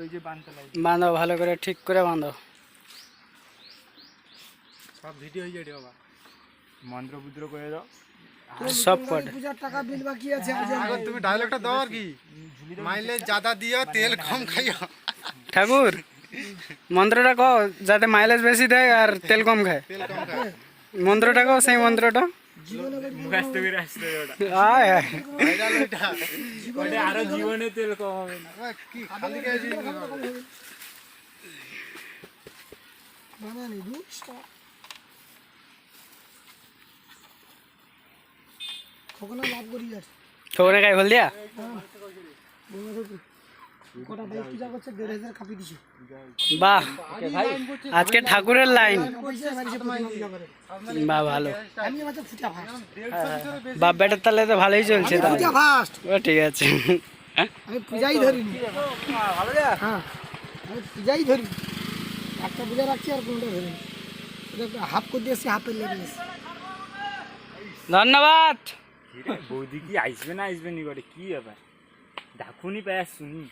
ওই যে বানতলায় বাঁধো ভালো করে ঠিক করে বাঁধো। সব ভিডিও হয়ে যাবে বাবা। মন্ত্র বুদ্র করে দাও। সব কটে। টাকা বিল বাকি আছে আজ তুমি ডায়লগটা দাও আর কি। মাইলেজ জাদা দিও তেল কম খাইও। ঠাকুর মন্ত্রটা কও যাতে মাইলেজ বেশি দেয় আর তেল কম খায়। তেল কম খায়। মন্ত্রটা কও সেই মন্ত্রটা? মুখাস্ত করে আসতে ওটা ওটা আরও জীবনে তেল কম হবে না কি খালি গায়ে বানানি দুষ্টা খোকনা লাভ করি যাচ্ছে ঠোকরে গায়ে বল দিয়া বাহ আজকে ঠাকুরের লাইন। বাহ ভালো। বাপ বেটার তাহলে তো ভালোই চলছে ঠিক আছে। আমি পূজাই ধরিনি। হ্যাঁ আমি পূজাই ধরি একটা পূজা রাখছি আর কোনটা হাফ করে দিয়েছি হাফের লেগে ধন্যবাদ। বৌদি কি আসবে না আসবে নি করে কি ব্যাপার? ডাকুনি পায় শুনি।